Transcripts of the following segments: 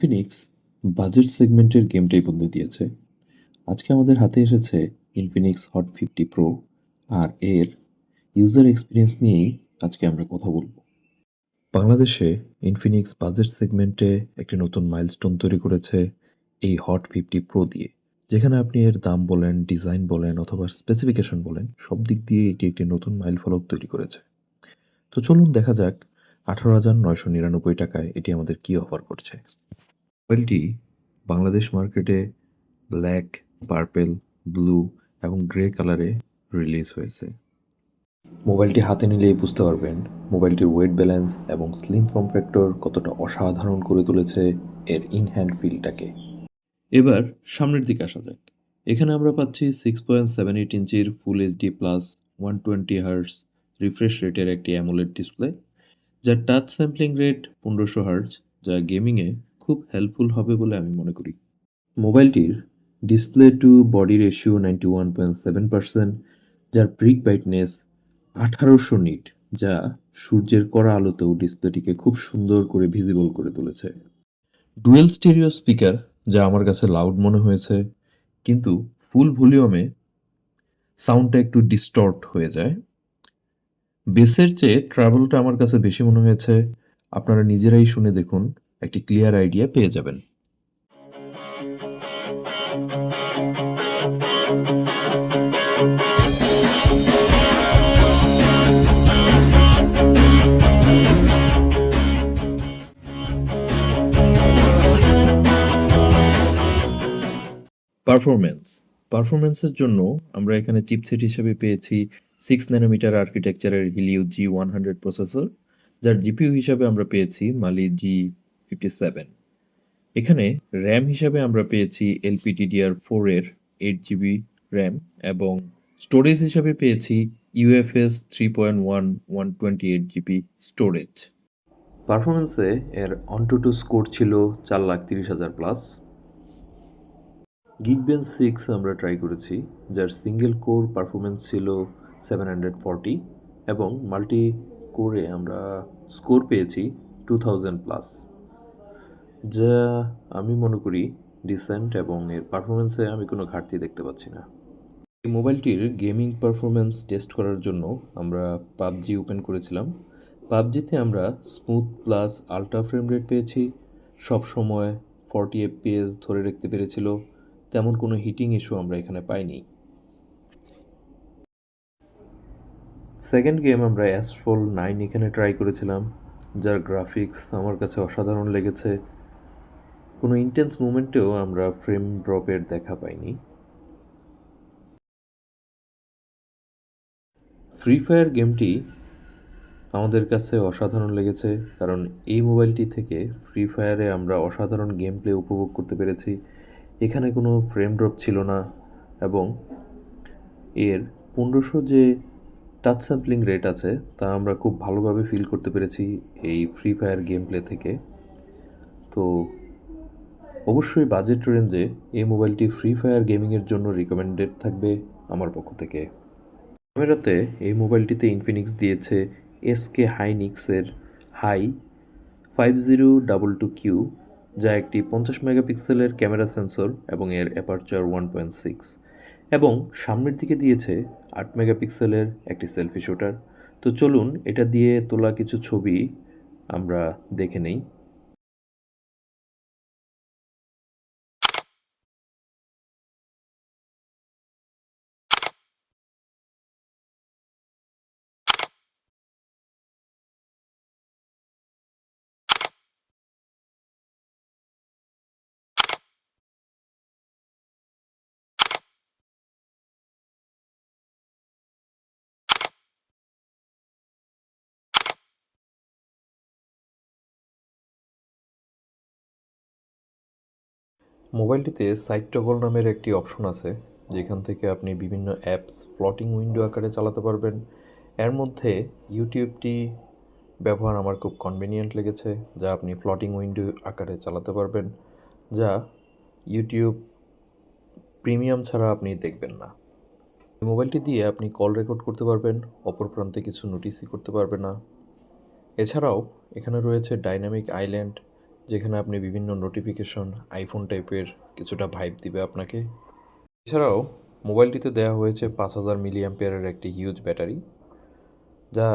Infinix budget সেগমেন্টের গেমটাই বদলে দিয়েছে। আজকে আমাদের হাতে এসেছে ইনফিনিক্স হট ফিফটি প্রো আর এর ইউজার এক্সপিরিয়েন্স নিয়েই আজকে আমরা কথা বলব। বাংলাদেশে ইনফিনিক্স বাজেট সেগমেন্টে একটি নতুন মাইলস্টোন তৈরি করেছে এই হট ফিফটি প্রো দিয়ে। যেখানে আপনি এর দাম বলেন ডিজাইন বলেন অথবা স্পেসিফিকেশন বলেন, সব দিক দিয়ে এটি একটি নতুন মাইল ফলক তৈরি করেছে। তো চলুন দেখা যাক আঠারো হাজার নয়শো নিরানব্বই টাকায় এটি আমাদের কী অফার করছে। মোবাইলটি বাংলাদেশ মার্কেটে ব্ল্যাক, পার্পেল, ব্লু এবং গ্রে কালারে রিলিজ হয়েছে। মোবাইলটি হাতে নিলেই বুঝতে পারবেন মোবাইলটির ওয়েট ব্যালেন্স এবং স্লিম ফর্ম ফ্যাক্টর কতটা অসাধারণ করে তুলেছে এর ইন হ্যান্ড ফিলটাকে। এবার সামনের দিকে আসা যাক। এখানে আমরা পাচ্ছি সিক্স পয়েন্ট সেভেন এইট ইঞ্চির full HD plus one twenty hertz refresh রেটের একটি অ্যামোলেড ডিসপ্লে যার টাচ স্যাম্পলিং রেট পনেরোশো হার্জ যা গেমিংয়ে খুব হেল্পফুল হবে বলে আমি মনে করি। মোবাইলটির display to body ratio ninety one point seven percent যার ব্রিক ব্রাইটনেস আঠারোশো নিট যা সূর্যের কড়া আলোতেও ডিসপ্লেটিকে খুব সুন্দর করে ভিজিবল করে তুলেছে। ডুয়েল স্টেরিও স্পিকার যা আমার কাছে লাউড মনে হয়েছে, কিন্তু ফুল ভলিউমে সাউন্ডটা একটু ডিস্টর্ট হয়ে যায়। বেসের চেয়ে ট্রাভেলটা আমার কাছে বেশি মনে হয়েছে। আপনারা নিজেরাই শুনে দেখুন। একটি ক্লিয়ার আইডিয়া পেয়ে যাবেন। পারফরমেন্স পারফরমেন্সের জন্য আমরা এখানে চিপসেট হিসেবে পেয়েছি সিক্স ন্যানোমিটার আর্কিটেকচারের Helio G one hundred processor যার জিপিউ হিসাবে আমরা পেয়েছি মালি জি ফিফটি সেভেন এখানে র্যাম হিসাবে আমরা পেয়েছি এলপিডিডিআর ফোর এর এইট জিবি র্যাম এবং স্টোরেজ হিসাবে পেয়েছি UFS three point one one twenty eight GB storage পারফরমেন্সে এর অন টু টু স্কোর ছিল চার লাখ তিরিশ হাজার প্লাস গিগবেন সিক্স আমরা ট্রাই করেছি, যার সিঙ্গেল কোর পারফরমেন্স ছিল সেভেন হান্ড্রেড ফর্টি এবং মাল্টি কোরে আমরা স্কোর পেয়েছি টু থাউজেন্ড প্লাস যা আমি মনে করি ডিসেন্ট এবং এর পারফরমেন্সে আমি কোনো ঘাটতি দেখতে পাচ্ছি না। এই মোবাইলটির গেমিং পারফরমেন্স টেস্ট করার জন্য আমরা পাবজি ওপেন করেছিলাম। পাবজিতে আমরা smooth plus ultra frame rate পেয়েছি। সব সময় ফর্টি এফপিএস ধরে রাখতে পেরেছিল। তেমন কোনো হিটিং ইস্যু আমরা এখানে পাইনি। সেকেন্ড গেম আমরা অ্যাসফল নাইন এখানে ট্রাই করেছিলাম। যার গ্রাফিক্স আমার কাছে অসাধারণ লেগেছে। কোনো ইন্টেন্স মুমেন্টেও আমরা ফ্রেম ড্রপের দেখা পাইনি। ফ্রি ফায়ার গেমটি আমাদের কাছে অসাধারণ লেগেছে, কারণ এই মোবাইলটি থেকে ফ্রি ফায়ারে আমরা অসাধারণ গেম প্লে উপভোগ করতে পেরেছি। এখানে কোনো ফ্রেম ড্রপ ছিল না এবং এর পনেরোশো যে টাচ স্যাম্পলিং রেট আছে, তা আমরা খুব ভালোভাবে ফিল করতে পেরেছি এই ফ্রি ফায়ার গেম প্লে থেকে। তো অবশ্যই বাজেট রেঞ্জে এই মোবাইলটি ফ্রি ফায়ার গেমিংয়ের জন্য রিকমেন্ডেড থাকবে আমার পক্ষ থেকে। ক্যামেরাতে এই মোবাইলটিতে ইনফিনিক্স দিয়েছে SK হাইনিক্সের high five zero double two Q যা একটি পঞ্চাশ মেগাপিক্সেলের ক্যামেরা সেন্সর এবং এর অ্যাপারচার ওয়ান পয়েন্ট সিক্স এবং সামনের দিকে দিয়েছে আট মেগাপিক্সেলের একটি সেলফি শুটার তো চলুন এটা দিয়ে তোলা কিছু ছবি আমরা দেখে নেই। মোবাইলটিতে সাইট টগল নামের একটি অপশন আছে, যেখান থেকে আপনি বিভিন্ন অ্যাপস ফ্লটিং উইন্ডো আকারে চালাতে পারবেন। এর মধ্যে ইউটিউবটি ব্যবহার আমার খুব কনভিনিয়েন্ট লেগেছে, যা আপনি ফ্লটিং উইন্ডো আকারে চালাতে পারবেন, যা ইউটিউব প্রিমিয়াম ছাড়া আপনি দেখবেন না। মোবাইলটি দিয়ে আপনি কল রেকর্ড করতে পারবেন, অপর প্রান্তে কিছু নোটিসই করতে পারবেন না। এছাড়াও এখানে রয়েছে ডাইনামিক আইল্যান্ড যেখানে আপনি বিভিন্ন নোটিফিকেশন আইফোন টাইপের কিছুটা ভাইব দিবে আপনাকে। এছাড়াও মোবাইলটিতে দেওয়া হয়েছে পাঁচ হাজার মিলি অ্যাম্পিয়ারের একটি হিউজ ব্যাটারি যা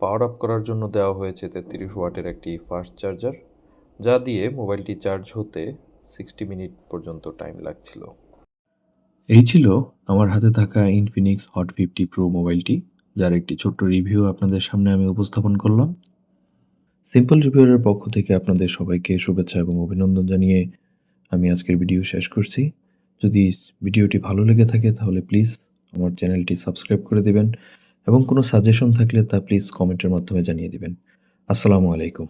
পাওয়ার আপ করার জন্য দেওয়া হয়েছে তেত্রিশ ওয়াটের একটি ফাস্ট চার্জার যা দিয়ে মোবাইলটি চার্জ হতে সিক্সটি মিনিট পর্যন্ত টাইম লাগছিল। এই ছিল আমার হাতে থাকা ইনফিনিক্স হট ফিফটি প্রো মোবাইলটি যার একটি ছোট্ট রিভিউ আপনাদের সামনে আমি উপস্থাপন করলাম। সিম্পল রিভিউয়ের পক্ষ থেকে আপনাদের সবাইকে শুভেচ্ছা এবং অভিনন্দন জানিয়ে আমি আজকের ভিডিও শেষ করছি। যদি ভিডিওটি ভালো লেগে থাকে তাহলে প্লিজ আমার চ্যানেলটি সাবস্ক্রাইব করে দেবেন এবং কোনো সাজেশন থাকলে তা প্লিজ কমেন্টের মাধ্যমে জানিয়ে দেবেন। আসসালামু আলাইকুম।